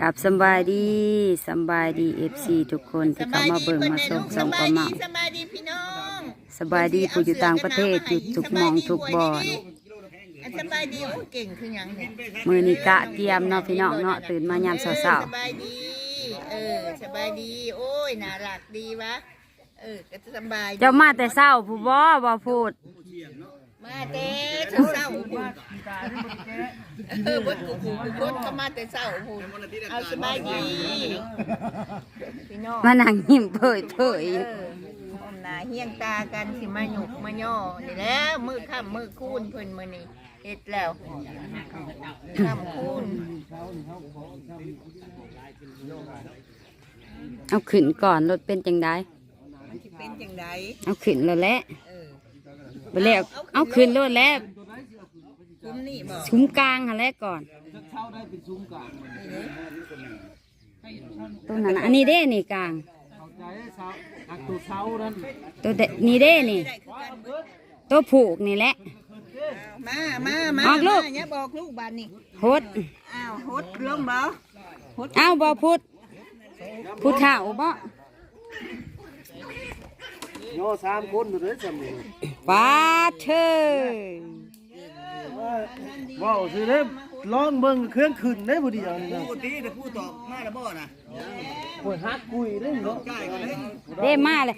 กับสำบายดีสำบายดีเอฟซีทุกคนที่เข้ามาเบิ่งมาส่งส่งก็มาสบายดีพี่น้องสบายดีผู้อยู่ต่างประเทศอยู่ทุกหมองทุกบอนอันสบายดีโอ้เก่งคือหยังเนี่ยมือนี้กะเตรียมเนาะพี่น้องเนาะตื่นมายามเช้าสบายดีเออสบายดี โอ้ยน่ารักดีวะเออก็สบายๆดีเจ้ามาแต่เช้าผู้บ่บ่พูด มาแต่เศร้าๆพุ่นเออบดกูกูบดก็มาแต่เศร้าพุ่นเอาสบายดีพี่น้องมานั่งยิ้มเผยเผยเอออมหนาเฮียงตากันสิมาหยุกมาย่อนี่แหล้วมือค่ำมือคูนเพิ่นมื้อนี้เฮ็ดแล้วค่ำคูนเอาขึ้นก่อนรถเป็นจังไดมันสิเป็นจังไดเอาขึ้นแล้วแหละ เออ ไปแล้วเอาขึ้นรถแล้วคุ้มนี่บ่ซุ้มกลางหั่นแหละก่อนตัวนั้นน่ะอันนี้เด้นี่กลางตัวเช้านั้นตัวเดนี่เด้นี่ ได้คือกันเบิดตัวผูกนี่แหละมามามาออกลูก มาอย่าบอกลูกบานนี่พดอ้าวหดลงบ่หดเอาบ่พุดพุดเท่าบ่ โย่สามคนอยู่เลยจำเลยปาเธอว้าวสิเด้ลองเบิ่งเครื่องขึ้นได้บ่ดีอันนี้นะปกติแต่ผู้ตอบมาแล้วบ่นะปวดฮักกุยได้เนาะใช่ก็เลยเด้มาเลย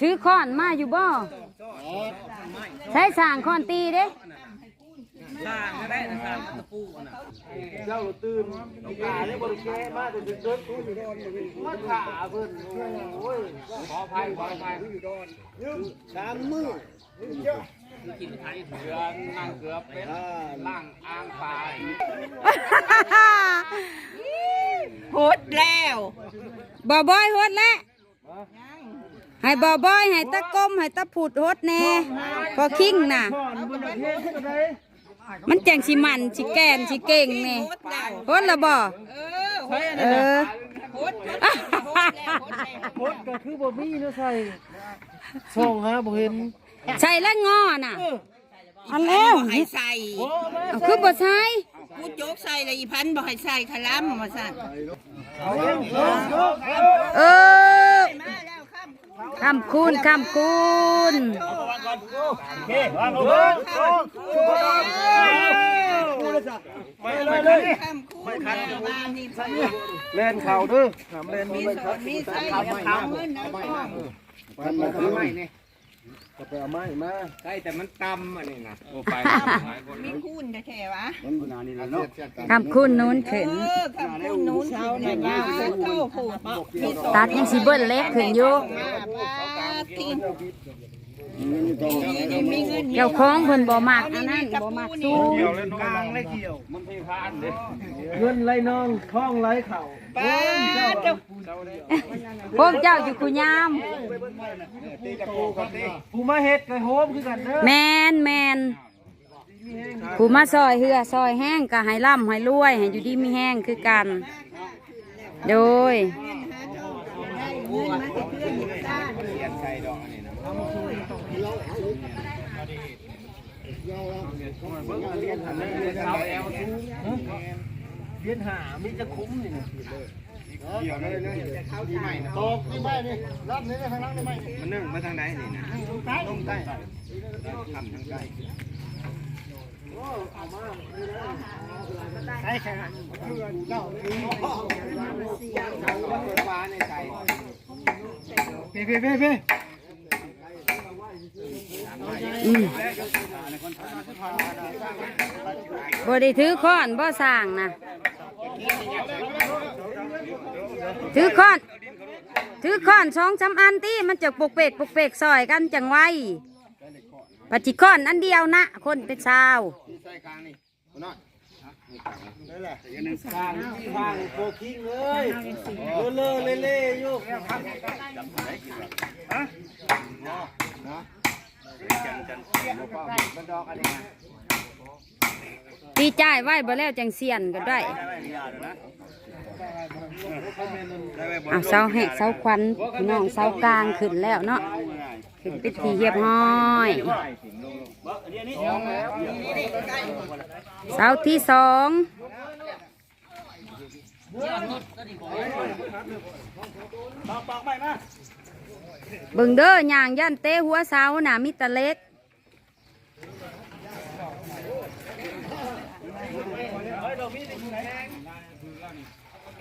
ถือค้อนมาอยู่บ่ใช้สร้างค้อนตีเด้ ล่างก็ได้นะครับตะปูน่ะเจ้าตื่นตาเลยบ่ได้แก้มาแต่เดินตู้อยู่ดอนมาขาเพิ่นโอ้ยขออภัยขออภัยอยู่ดอนยืมสามมื้อกินไทยเถื่อนนั่งเกือบเป็นล่างอ่างปลาหดแล้วบ่บอยฮดแล้วให้บ่บอยให้ตะก้มให้ตะผุดฮดแน่พอคิงน่ะ ก่อนบ่ได้เฮ็ดก็ได้มันแจงสิมันสิแกนสิเก่งแน่หดแล้วฮดและบ่เออหดเออหดหดแล้วหดแล้วหดแล้วพดก็คือบ่มีเนาะใส่ส่องหาบ่เห็นใส่แล้วงอน่ะอันแล้วบ่ให้ใส่โอ้แม่เอาคือบ่ใส่กูโจกใส่เลยอีพันบ่ให้ใส่ขะลํว่าซั่นเอาเอ ค่ำคำคูณคำคูณวางเอาเบิ่งไปเลยเลยค่ำคูนมานี่เพิ่นเล่นเข่าเด้อถามเล่นมีบ่สครัอบนมีใส่เอาเงินนะพ่อ มันมาทำไมนี่ก็ไปเอาไม้มาใช่แต่มันตำอันนี้นะโอ้ไปมีคูนแท้ๆวะมันขนาดนี้แล้วเนาะคำคูณนู้นขึ้นเออคำคูนนู้นเช้าเนี่ยยาวโคตรโตโหดมีสองตัดยังสิเบิ้ลเล็กขึ้นอยู่มาปาตินนี่มีเงินเจ้าของเพิ่นบ่มักอันนั้นบ่มักสู้เกี่ยวเลยกลางเลยเกี่ยวมันพี่พานเด้เงินไรน้องท้องไรเข่าปาเจ้า พวกเจ้าอยู่กุยามผู้มาเฮ็ดกับโฮมคือกันเด้อแมนแมนผู้มาซอยเหือซอยแห้งก็ให้ร่ำให้รวยให้อยู่ดีมีแห้งคือกัน โดยเงินมาจะเพื่อนหยิบซ่านเรียนหามีจะคุ้มนี่นะ เกี่ยวเลยเลยดีใหม่นะตกนี่ไม่นี่รับนี่ทางนั้นนี่ไม่มันนึ่งมาทางไหนนี่นะต้มใต้ทำทางใต้ใช่ใช่เจ้าปลาในใส่เพ่เพ่เพ่เพ่อืมบ่ได้ถือค้อนบ่สร้างนะ ถือค้อน ถือค้อนสองสามอันที่มันจะปลุกเปกปลุกเปกซอยกันจังไว้ปัจจิค้อนอันเดียวนะ คนเป็นชาวใส่กลางนี่คนน้อยนั่นแหละทางทางโคคิงเลยเลอะเลอะเล่ๆอยู่มันดอกอะไรนะ ตีจ่ายไว้บ่แล้วจังเสียนก็ได้เอาเสาแหกเสาควันพี่น้องเสากลางขึ้นแล้วเนาะขึ้นเป็นทีเรียบห้อยเสาที่สองปอกปอกไปมาเบิ่งเด้อย่างยันเตะหัวเสาหน่ะมีแตะเล็ก เฮ้ยดอกมีดอยู่ไหนเอาตอกตอกตอกตอก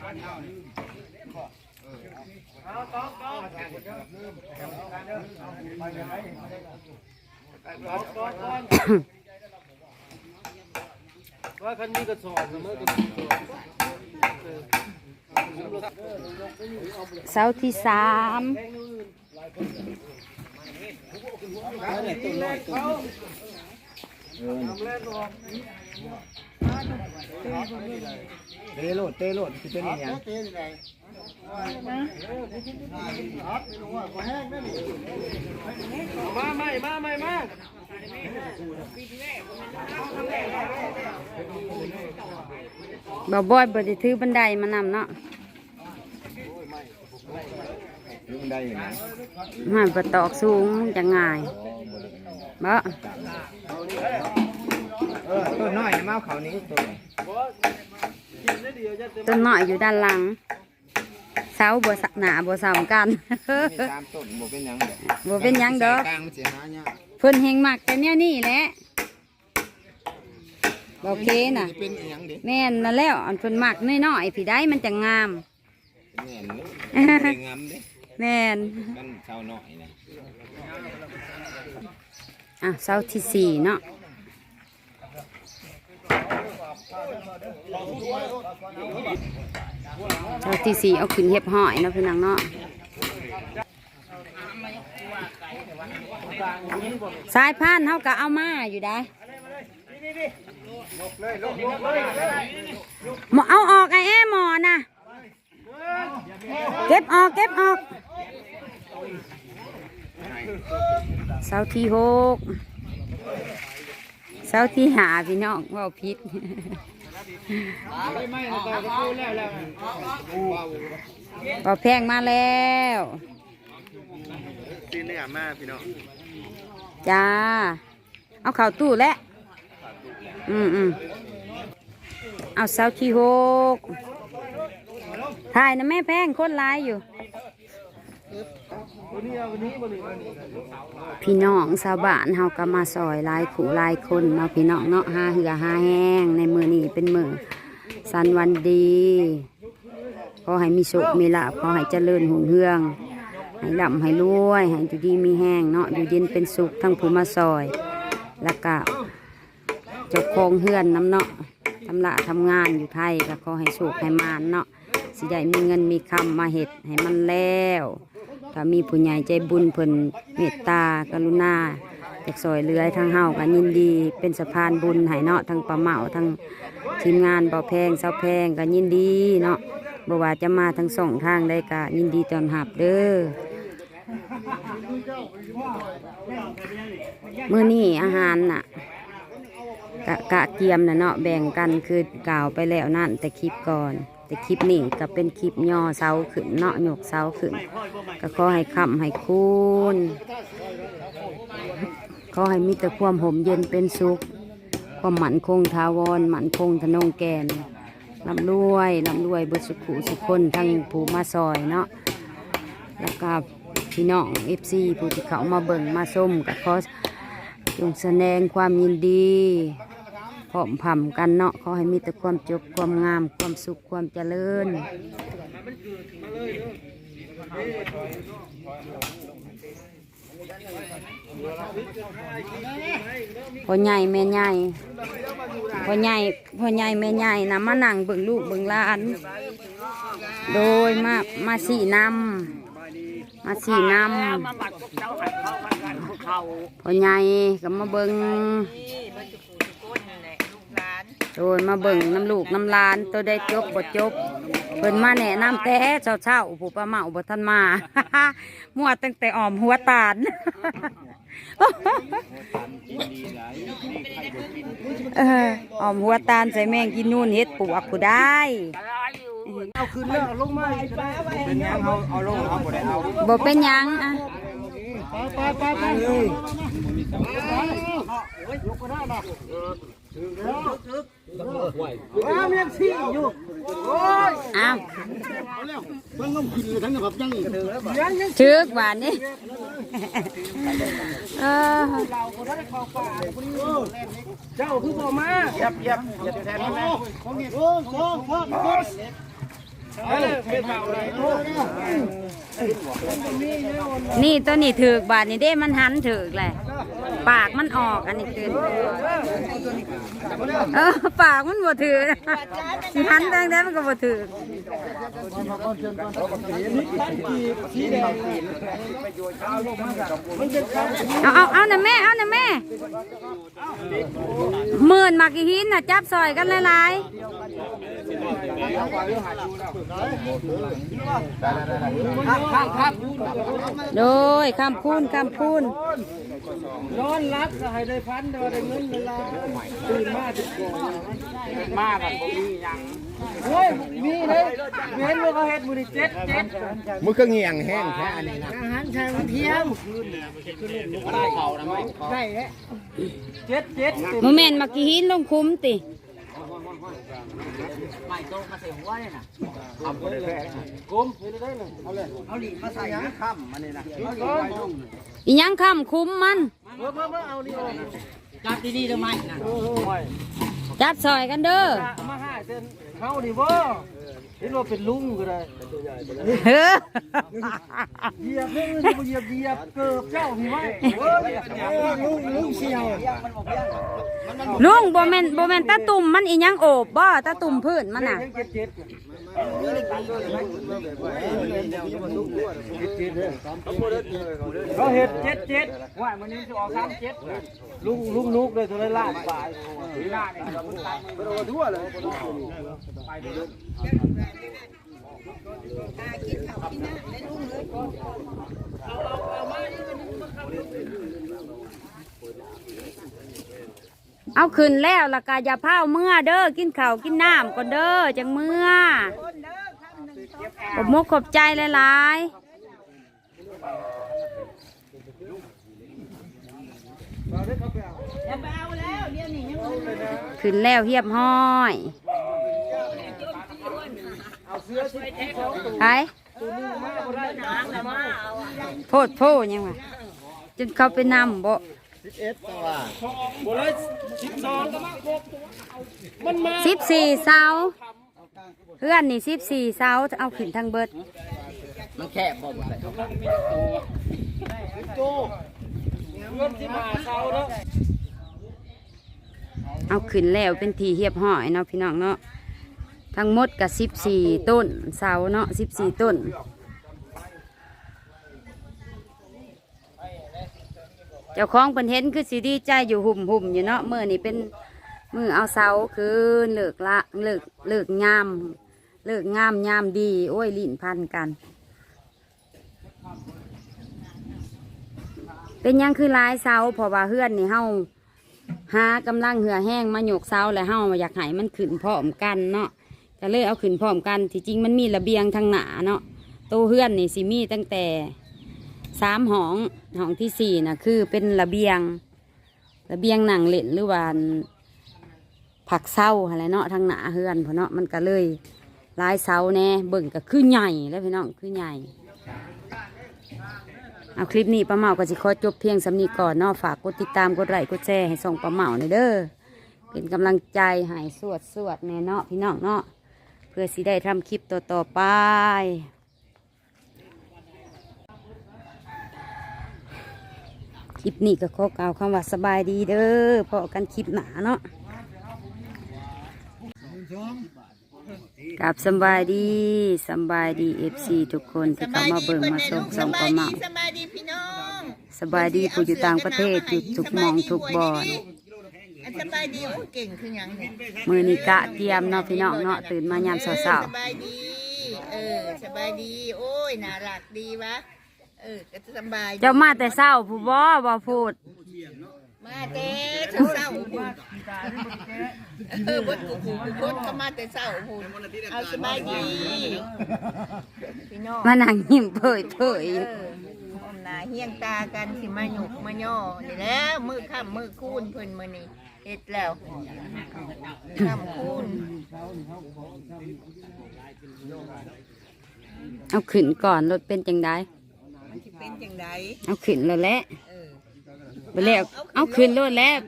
ว่าคันมีกระสอบเสมอกระสอบเสาที่สามเเตะโลดเตะโลดคือเป็นอย่างมาใหม่มาใหม่มาบ่บ่อยบ่ได้ถือบันไดมานำเนาะลุงได้ไหมมันบ่ตอกสูงจะง่ายบ่ เออตัวน้อยมาเขานี้ตัวต้นน้อยอยู่ด้านหลัง เสาบ่สหนาบ่ซ้ำกันมีตามต้นบ่เป็นหยังเด้บ่เป็นหยังดอกกลางมันสิหาเนี่ยเพิ่นเฮงมักแต่แนวนี้แหละบ่โอเคน่ะ เป็นหยังเด้แม่นนั่นแล้วอันเพิ่นมักน้อยๆพี่ได้มันจะงาม แม่นเลยบ่ได้งามเด้แม่นกันชาวน้อยนะ อะเสาที่สี่เนาะ เสาที่สี่เอาขึ้นเห็บหอยเนาะพี่น้องเนาะสายพานเฮาก็เอามาอยู่ได้หมอเอาออกไอ้แอหมอนะเก็บออกเก็บออกเสาที่หก เสาที่หาพี่น้องว่าพิษปอแพงมาแล้วตีเนี่ยมาพี่น้องจ้า เอาเข่าตู้แล้วอืมอืมเอาเสาที่หกถ่ายนะแม่แพงคนร้ายอยู่ พี่น้องชาวบ้านเฮาก็มาซอยลายผู้หลายคนเนาะพี่น้องเนาะหาเหือหาแห้งในมือนี้เป็นมือสันวันดีขอให้มีสุขมีลาภขอให้เจริญหุ่งเฮือง ให้ร่ำให้รวยให้อยู่ดีมีแห้งเนาะอยู่เย็นเป็นสุขทั้งผู้มาซอย แล้วก็เจ้าของเฮือนน้ำเนาะทำละทำงานอยู่ไทยก็ขอให้สุขให้มานเนาะ สิได้มีเงินมีคำมาเห็ดให้มันแล้ว ถ้ามีผู้ใหญ่ใจบุญเพิ่นเมตตากรุณาจากซอยเรือทั้งเฮากันยินดี เป็นสะพานบุญให้เนาะทั้งปลาเมาทั้งทีมงานเบาแพงเสาแพงก็ยินดีเนาะบ่ว่าจะมาทั้งสองทางได้ก็ยินดีตอนรับเด้อมื้อนี้อาหารน่ะกะกะเกียมนะเนาะแบ่งกันคือกล่าวไปแล้วนั่นแต่คลิปก่อน แต่คลิปนี้ก็เป็นคลิปย่อเสาขึ้นเนาะหยกเสาขึ้น ก็ขอให้คำให้คุณขอให้มีแต่ความห่มเย็นเป็นสุข ความหมันคงทาวรหมันคงทะนงแกนลำรวยลำรวยเบุสุขุสุขคนทั้งผู้มาซอยเนาะแล้วก็พี่น้องเอฟซีผู้ที่เขามาเบิ่งมาส้มก็ขอจงแสดงความยินดี พร้อมพำกันเนาะขอให้มีแต่ความจบความงาม ความสุขความเจริญพ่อใหญ่แม่ใหญ่พ่อใหญ่พ่อใหญ่แม่ใหญ่นะมานั่งเบิ่งลูกเบิ่งหลาน โดยมามาสี่นำมาสี่นำพ่อใหญ่ก็มาเบิ่ง โดยมาเบิ่งน้ำลูกน้ำหลานตัวได้จบบ่จบเพิ่นมาแนะนำแต่เช้าเช้าๆผู้ป้าเมาบ่ทันมา มัวตั้งแต่ออมหัวตาลเออออมหัวตาลใส่แมงกินนู่นเฮ็ดปวกผู้ได้เอาคืนแล้วลงมาเป็นหยังเอาเอาลงเอาบ่ได้เอาบ่เป็นหยังอะไปไปไปเลยว้าเมียงซี่ อยู่โอ้ยอ้าวมันต้องกินเลยทั้งนะครับยังกระเดือแล้วถึกบาทนี่เออเจ้าคือบ่มาเหยียบเหยียบเหยียบแทนโอ้โหโอ้โหโอ้โหเฮ้ยเป็นเบาเลย นี่ตัวนี้ถึกบาทนี่เด้มันหันถึกแหละปากมันออกอันนี้คือเออปากมันบ่ถือสิหันแดงแดงมันก็บ่ถือเอาเอาเอานะแม่เอานะแม่หมื่นมากกี่หินน่ะจับซอยกันหลายๆโดยคำพูนคำพูนนอนรับก็ให้ได้พันเดียวได้เงินเวลาตื่นมาติดก่อนมากันบ่มีหยังโอ้ยมีเลยเห็นว่าเขาเฮ็ดมือนี่เจ็ดเจ็ดมันก็เงียงแห้งแค่อันนี้นะอาหารชายมันเที่ยงได้เขานะไหมได้แล้วเจ็ดเจ็ดโมเมนต์มากกี่หินลงคุ้มติ ไม่โตมาใส่หัวเนี่ยนะกลมไปเลยได้เลยเอาเลยเอาหลีมาใส่นะค่ำมันนี่นะอีหยังคำคุ้มมัน เมื่อเมื่อเมื่อเอานี่ออกจับดีๆเด้อไหมนะโอ้โหจับซอยกันเด้อมาห้าเส้นเฮานี่บ่ เห็นว่าเป็นลุงก็ได้เฮ้อเหยียบเรื่องจะเหยียบเหยียบเกือบเจ้าพี่ไว้ลุงลุงเสียวลุงบ่แม่นบ่แม่นตาตุ่มมันอีหยังโอบบ่ตาตุ่มพื้นมันน่ะ เจ็ดเจ็ดเขาเห็ดเจ็ดเจ็ดว่ามันนี้จะออกสามเจ็ดลุงลุงนุกเลยตัวละล้านบาทหน้าเนี่ยเราตายไปโดนทั่วเลย เอาขึ้นแล้วละกาอย่าเผาเมื่อเด้อกินข้าวกินน้ำก่อนเด้อจังเมื่อขอบมกขอบใจหลายๆขึ้นแล้วเฮียบห้อยไปโพดโพดยังวะจนเขาไปนำบ่ บ่เลยสิบสองก็มาครบมันมาสิบสี่เสาเพื่อนนี่สิบสี่เสาเอาขึ้นทางเบิดมันแคบบ่บ่ได้โตเงินที่มาเสาเนาะเอาขึ้นแล้วเป็นทีเหียบห้อยเนาะพี่น้องเนาะทั้งหมดกับสิบสี่ต้นเสาเนาะสิบสี่ต้น จ้าของเพิ่นเห็นคือสีดีใจอยู่หุ่มหุ่มอยู่เนาะมือนี่เป็นมือเอาเสาคือเลิกละเลิกเลิกงามเลิกงามยามดี โอ้ยลิ้นพันกัน เป็นยังคือลายเสาเพราะว่าเฮือนนี่เฮาหากำลังเหือแห้งมาโยกเสาแล้วเฮาอยากให้มันขึ้นพร้อมกันเนาะก็เลยเอาขึ้นพร้อมกันที่จริงมันมีระเบียงทางหนาเนาะโตวเฮือนนี่สิมีตั้งแต่ สามห้องห้องที่สี่นะคือเป็นระเบียง ระเบียงหนังเล่นหรือว่าผักเศร้าอะไรเนาะทางหนาเฮือนพราะเนาะมันก็เลยลายเสาแน่เบิ่งก็คือใหญ่แล้วพี่น้องคือใหญ่เอาคลิปนี้ป้าเมาก็สิขอจบเพียงสำนีก่อนเนาะฝากกดติดตามกดไลค์กดแชร์ให้ส่งป้าเมาในอยเด้อเป็นกำลังใจให้สวดสวดแน่เนาะพี่น้องเนาะเพื่อสิได้ทำคลิปต่อต่อๆไป คลิปนี้ก็ขอกล่าวคำว่าสบายดีเด้อพอกันคลิปหนาเนาะกับสบายดีสบายดีเอฟซีทุกคนที่เข้ามาเบิ่งมาส่งส่งป้าเมาสบายดีพี่น้องสบายดีผู้อยู่ต่างประเทศอยู่ทุกมองทุกบอนสบายดีโอ้เก่งคือยังมือนี้กะเตรียมเนาะพี่น้องเนาะตื่นมายามเช้าสบายดีเออสบายดีโอ้ยน่ารักดีวะ เออก็สบายดีๆเจ้ามาแต่เช้าผู้บ่บ่พูด มาแต่เช้าเช้าๆพูดเออบดกูกูกูบดก็มาแต่เช้าพูดเอาสบายดีพี่น้องมานั่งยิ้มเผยเผยเอออมหนาเฮียงตากันสิมาหยุกมาย่อนี่แหล้วมือข้ามมือคูนเพิ่นมื้อนี้เห็นเฮ็ดแล้วน้ำคูณเอาขึ้นก่อนรถเป็นจังไดมันสิ เป็นจังไดเอาขึ้นแล้วแหละเออไปแล้วเอาขึ้นรถแล้ว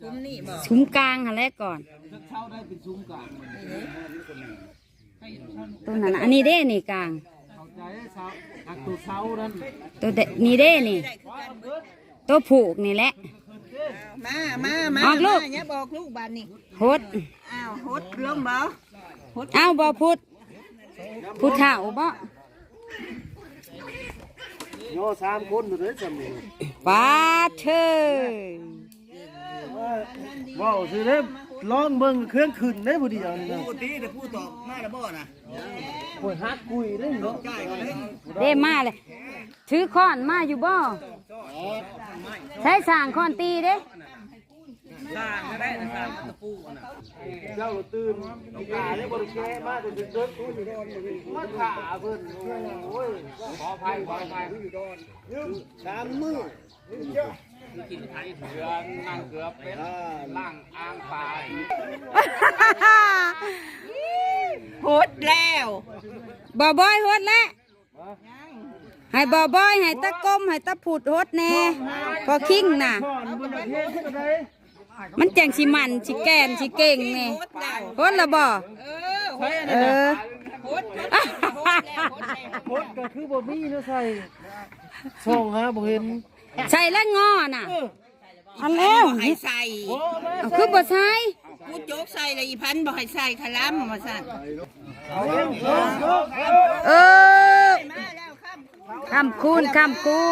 คุ้มนี่บ่ซุ้มกลางหั่นแหละก่อน เช่าได้เป็นซุ้มกลางตัวนั้นน่ะอันนี้เด้นี่กลาง เข้าใจเช่าอักตัวเช่านั้นตัวเดนี่เด้นี่ ได้คือกันเบิดตัวผูกนี่แหละมามามาออกลูก มาอย่าบอกลูกบานนี่หด อ้าวหดลงบ่หดเอาบ่พุดพุดเท้าบ่ โยสามคนอยู่เลยจำนี่ปาเธอว้าวสิเด้ลองเบิ่งเครื่องขึ้นได้บ่ดีเอานี่นะพูดดีแต่พูดตอบมาแล้วบ่นะโอ้ยฮักกุยได้เนาะใกล้กันเลยเด้มาเลยถือค้อนมาอยู่บ่ใช้สร้างค้อนตีเด้ สร้างก็ได้นะสร้างตะปูน่ะเจ้าตื่นลูกตาเลยบ่ได้แก้มาแต่เด็กๆกูอยู่ดอนมาขาเพิ่นโอ้ยขออภัยขออภัยอยู่ดอนยืมสามมื้อกินไทยเดือนั่งเกือบเป็นล่างอ่างปลาหดแล้วบ่บอยหดแล้วให้บ่บอยให้ตะกลมให้ตะผุดหดแน่พอคิงน่ะ ก่อนบ่ได้เฮ็ดก็ได้มันแจงสิมันสิแกนสิเก่งแน่หดแล้วหดละบ่เออหดเออหดหดแล้วหดแล้วหดแล้วพดก็คือบ่มีเนาะใส่ช่องหาบ่เห็นใส่แล้วงอน่ะอันแล้วบ่ให้ใส่โอ้แม่เอาคือบ่ใส่กูโจกใส่เลยอีพันบ่ให้ใส่ขะลำว่าซั่นเออ มาแล้ว คำคูณคำคู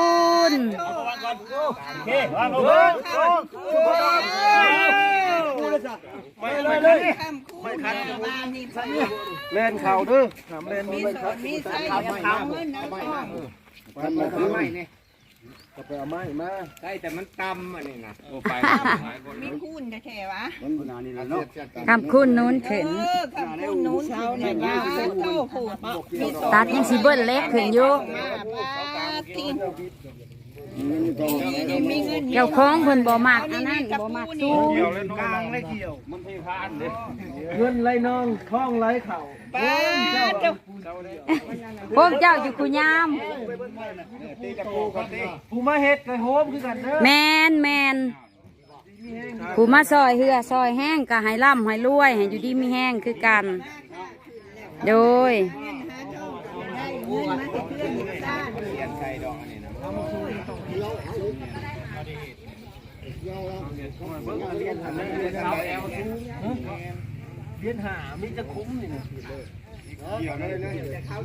ณเลยเลยคำคูณแล้วมานี่เพิ่นเล่นเข่าด้อห้ามเล่นมีเลยสอนมีใส่เอาเงินเอาทอง พันมาคือไม่นี่ก็ไปเอาไม้มาใช่แต่มันตำอันนี้นะโอ้ไปหลายคนมีคูณแท้ๆวะมันขนาดนี้แล้วเนาะคำคูณนู้นขึ้นเออคำคูณนู้นเช้าเนี่ยยาวเส้นโตผูดมีสอนตัดยังสิเบิ้ลเล็กขึ้นอยู่มาปาติได้มีเงิน เจ้าของเพิ่นบ่มักอันนั้นบ่มักสู้เกี่ยวเล่นกลางเลยเกี่ยว มันที่พานเด้เงินไหลนองท้องไหลเข่าปาเจ้าพวกเจ้าอยู่คุยามตีตะปูกันตีผู้มาเฮ็ดก็โฮมคือกันเด้อแมนแมนผู้มาซอยเหือซอยแห้งก็ให้ร่ำให้รวยให้อยู่ดีมีแห้งคือกัน โดย เรียนหามีจะคุ้มนี่นะเกี่ยวเลยเลย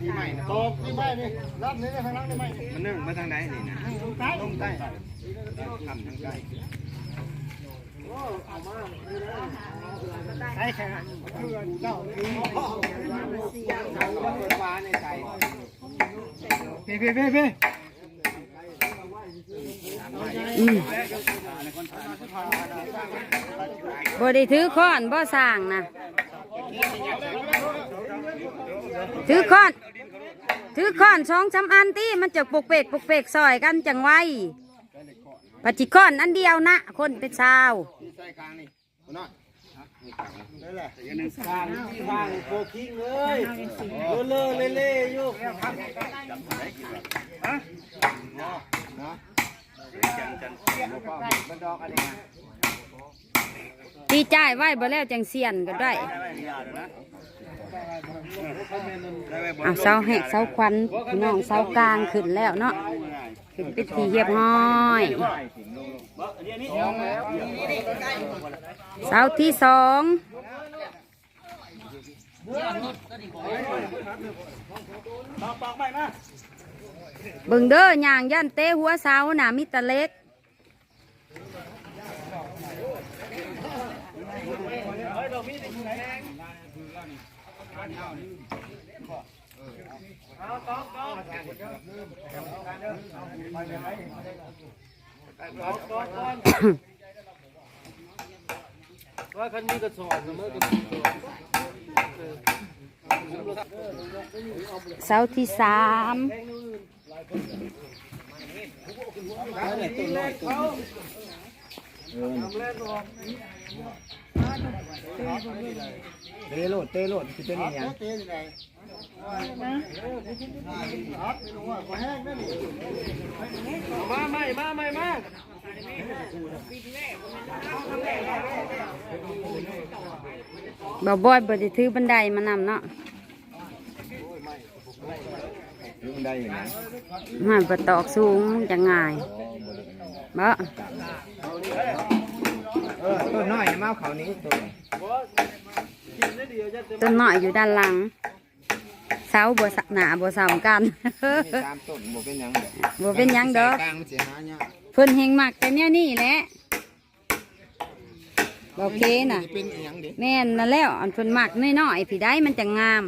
ที่ใหม่นะตอกที่ใหม่นี่รับนี่ทางนั้นได้ไหมมันนึ่งมาทางไหนนี่นะตรงใต้ตรงใต้ทำทางใต้ใช่ใช่เจ้าฟ้าในใจ เพ่เพ่เพ่เพ่บ่ได้ถือค้อนบ่สร้างนะถือค้อน ถือค้อนสองสาอันที่มันจะปลุกเปกปลุกเปกซอยกันจังไว้ปัจจิค้อนอันเดียวนะ คนเป็นชาว ใส่กลางนี่คุณน้อยนี่แหละกลางที่บางโคคิงเอ้ยเลอะเลอะเล่ๆอยู่มันดอกอันนี้ตีจ่ายไว้บ่แล้วจังเสียนก็ได้อะเสาแหกเสาควันพี่น้องเสากลางขึ้นแล้วเนาะ ขึ้นทีเรียบห้อยเสาที่สองเบิ่งเด้อย่างย่านเต้หัวเสาหน่ะมิตรเล็ก ว่าคันนี้กระสอบเสมอกระสอบเสาที่สาม เตะโลดเตะโลดคือเป็นอย่างมาใหม่มาใหม่มาบ่บ่อยบ่ได้ถือบันไดมานำเนาะยุ่งได้อย่างไรหานบ่ตอกสูงจะง่าย บ่เออต้นน้อยมาเอาเขานี้ตัวต้นน้อยอยู่ด้านหลังเสาบ่สักหนาบ่ซ้ำกันนี่ตามต้นบ่เป็นหยังบ่เป็นหยังดอกกลางมันสิหาเนี่ยเพิ่นเฮงมักแต่แนวนี้แหละโอเคน่ะเป็นอีหยังดิแม่นนั่นแล้วอันเพิ่นมักน้อยๆพี่ได้มันจะงาม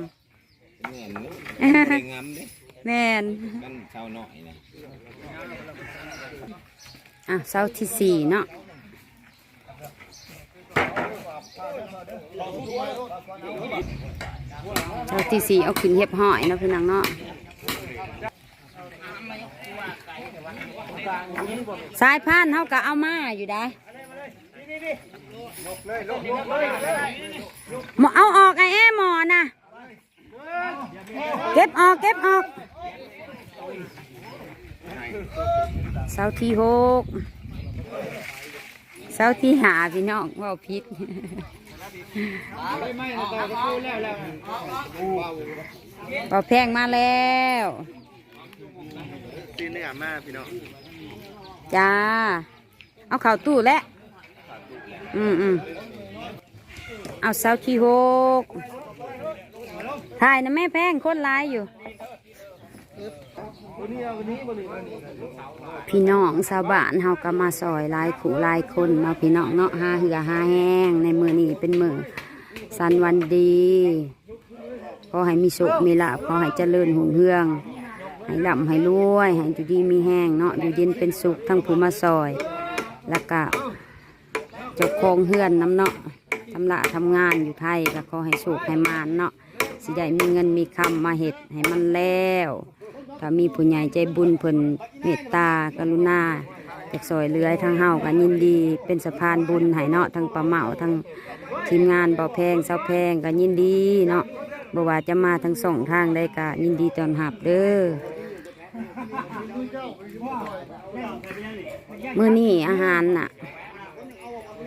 แม่นนี่เป็นงามเด้แม่นกันชาวน้อยนะ อะเสาที่สี่เนาะเสาที่สี่เอาขึ้นเห็บหอยนะพี่น้องเนาะสายพานเขาก็เอามาอยู่ได้หมอเอาออกไอ้แอหมอนะเก็บออกเก็บออก เสาที่หกเสาที่หาพี่น้องเว่าพิษปอแพงมาแล้วซีเนื้อมาพี่น้องจ้า เอาเข่าตู้แล้วอืมอืมเอาเสาที่หกถ่ายนะแม่แพงคนร้ายอยู่ พี่น้องชาวบ้านเฮาก็มาซอยลายขู่ลายคนเนาะพี่น้องเนาะหาเหือหาแห้งในมือนี้เป็นมือสันวันดีขอให้มีสุขมีลาภขอให้เจริญหุ่งเฮืองให้ร่ำให้รวยให้อยู่ดีมีแห้งเนาะอยู่เย็นเป็นสุขทั้งผู้มาซอย แล้วก็เจ้าของเฮือนน้ำเนาะทำละทำงานอยู่ไทยก็ขอให้สุขให้มานเนาะสิได้มีเงินมีคำมาเห็ดให้มันแล้ว ถ้ามีผู้ใหญ่ใจบุญเพิ่นเมตตากรุณาจากซอยเรือยทางเฮากันยินดีเป็นสะพานบุญให้เนาะทั้งปลาเมาทั้งทีมงานเบาแพงเสาแพงกันยินดีเนาะบ่ว่าจะมาทั้งสองทางได้ก็ยินดีตอนรับเด้อมื้อนี้อาหารน่ะ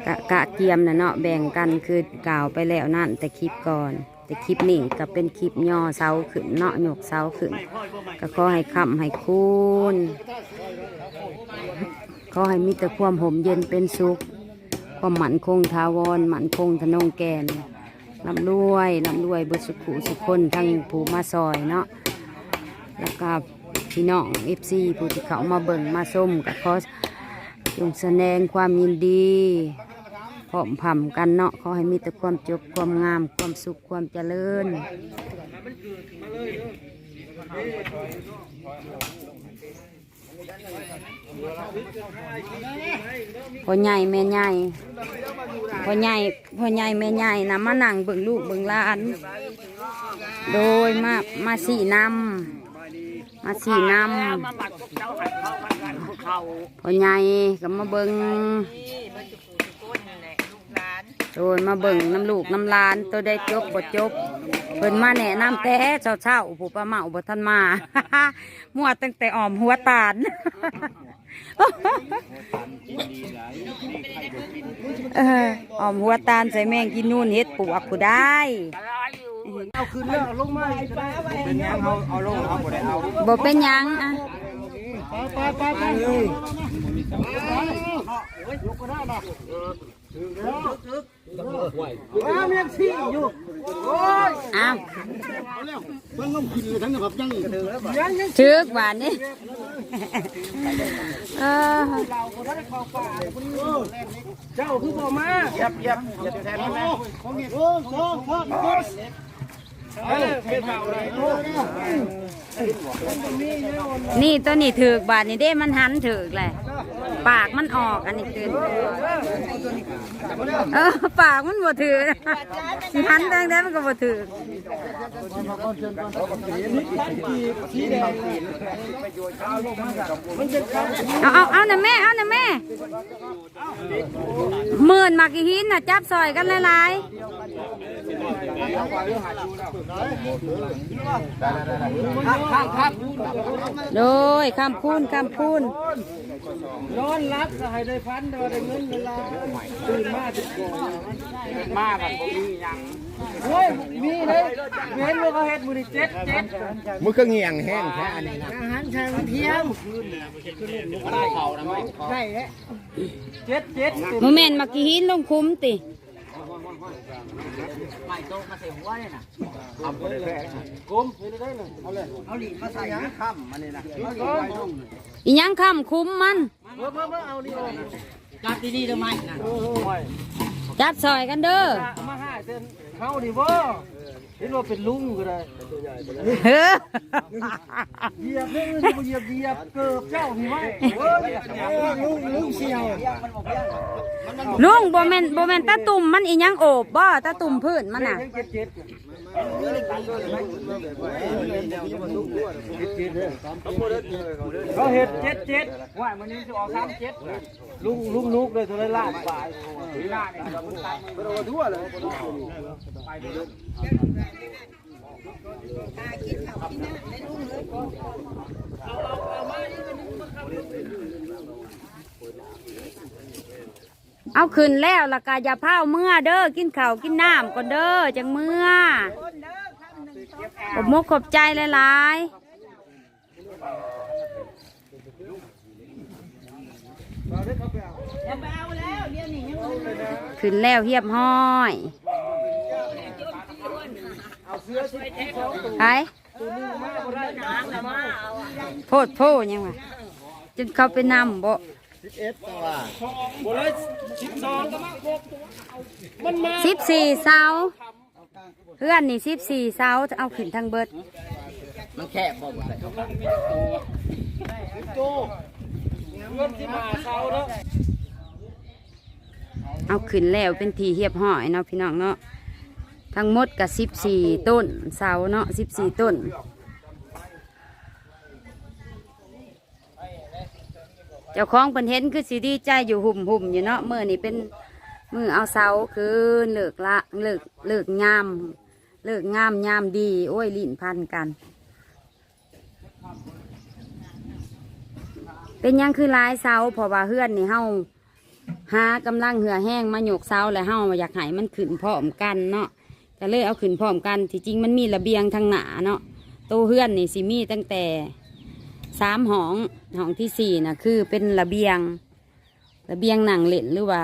กะกะเกียมน่ะเนาะแบ่งกันคือกล่าวไปแล้วนั่นแต่คลิปก่อน แต่คลิปนี้ก็เป็นคลิปย่อเสาขึ้นเนาะยกเสาขึ้น ก็ขอให้คำให้คุณขอให้มีแต่ความห่มเย็นเป็นสุข ความหมั่นคงทาวรหมั่นคงทะนงแกนลำรวยลำรวยบุสุขุสุขคนทั้งผู้มาซอยเนาะแล้วก็พี่น้องเอฟซีผู้ที่เขามาเบิ่งมาส้มก็ขอจงแสดงความยินดี พร้อมพำกันเนาะขอให้มีแต่ความจบความงาม ความสุขความเจริญพ่อใหญ่แม่ใหญ่พ่อใหญ่พ่อใหญ่แม่ใหญ่นะมานั่งเบิ่งลูกเบิ่งหลาน โดยมามาสี่นำมาสี่นำพ่อใหญ่ก็มาเบิ่ง โดยมาเบิ่งน้ำลูกน้ำหลานตัวได้จบบ่จบเพิ่นมาแนะนำแต่เช้าเช้าๆผู้ป้าเมาบ่ทันมา มั่วตั้งแต่ออมหัวตาลเออออมหัวตาลใส่แมงกินนู่นเฮ็ดปวกผู้ได้เอาคืนแล้วลงมาเป็นยังเขาเอาลงเอาบ่ได้เอาบ่เป็นหยังอะ ไปไปไปเลยอ้าวมันงมกินเลยทั้งนะครับยังถึกหวานนี่เออเจ้าคือบ่มาเหยียบเหยียบเหยียบแทนนี่แม่ของนี่โอ้โอ้โห นี่ตัวนี้ถึกบาทนี่เด้มันหันถึกแหละปากมันออกอันนี้คือเออปากมันบ่ถือหันแดงได้มันก็บ่ถือเอาเอาเอาน่ะแม่เอาน่ะแม่หมื่นมากกี่หินน่ะจับซอยกันหลายๆโดยคำพูนคำพูนนอนรับก็ให้ได้พันได้เงินเวลาตื่นมาถึงก่อนมากกับผมมียังโอ้ยมีเลยเห็นว่าเขาเฮ็ดมือนี่เจ็ดเจ็ดมือก็เงียงแห้งแค่อันนี้นะอาหารเช้าเที่ยงได้เขานไม่ได้เจ็ดเจ็ดโมเมนมากี่หินลงคุ้มติ ไม่โตมาเสียหัวเลยนะกลมเห็นได้เลยเอาเลยเอาหลีมาใส่นะค่ำมันนี่นะอีหยังคำคุ้มมันเมื่อเมื่อเมื่อเอานี่ออกจับดีๆทำไมนะโอ้โหจับซอยกันเด้อมาห้าเส้นเข้าดิบ่ เห็นว่าเป็นลุงก็ได้เฮ้อเหยียบนี่มันเหยียบเหยียบเกือบเจ้าพี่ไว้ลุงลุงเชียวลุงโบแมนโบแมนตาตุ่มมันอีหยังโอบบ่ตาตุ่มพื้นมันน่ะ เจ็เจ็ดเขาเห็ดเจ็ดเจ็ดว่ามันนี้จะออกสามเจ็ดลุงลุงลุกเลยตัวได้ลาดฝ่ายลาดเนี่ยมันทั่วเลยเอาขึ้ เอาคืนแล้วละกาอย่าเผาเมื่อเด้อกินข้าวกินน้ำก่อนเด้อจังเมื่อขอบมกขอบใจหลายๆขึ้นแล้วเฮียบห้อยไปโพดโพดยังวะจนเขาไปนำบ่ เอสตัวบเลยสิบสองก็มาครบมันมาสิบสี่เสาเพื่อนนี่สิบสี่เสาเอาขึ้นทางเบิด มันแคบบ่หมดเลยโตเงินที่มาเช้าแล้วเอาขึ้นแล้วเป็นทีเหียบห้อยเนาะพี่น้องเนาะทั้งหมดกับสิบสี่ต้นเสาเนาะสิบสี่ต้น เจ้าของเพิ่นเห็นคือสีดีใจอยู่หุ่มหุ่มอยู่เนาะมือนี่เป็นมือเอาเสาคือเลิกละเลิกเลิกงาม เลิกงามยามดี โอ้ยลิ้นพันกัน เป็นยังคือลายเสาเพราะว่าเฮือนนี่เฮาหากำลังเหือแห้งมาหยกเสาแล้วเฮาอยากให้มันขึ้นพร้อมกันเนาะก็เลยเอาขึ้นพร้อมกันที่จริงมันมีระเบียงทางหนาเนาะโตวเฮือนนี่สิมีตั้งแต่ สามห้องห้องที่สี่นะคือเป็นระเบียง ระเบียงหนังเล่นหรือว่า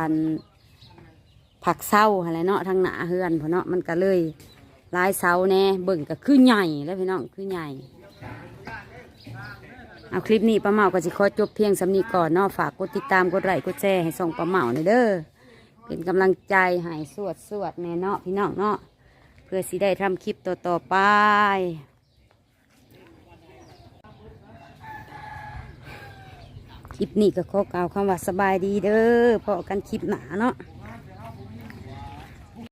ผักเศร้าอะไรเนาะทางหนาเฮือนพอเนาะมันก็เลยลายเสาแน่เบิ่งก็คือใหญ่แล้วพี่น้องคือใหญ่เอาคลิปนี้ป้าเมาก็สิขอจบเพียงสำนีก่อนเนาะฝากกดติดตามกดไลค์กดแชร์ให้ส่งป้าเมาหน่อยเด้อเป็นกำลังใจให้สวดสวดแน่เนาะพี่น้องเนาะเพื่อสิได้ทำคลิปต่อต่อๆไป ลิปนี้ก็ขอกล่าวคำว่าสบายดีเด้อพอกันคลิปหนาเนาะ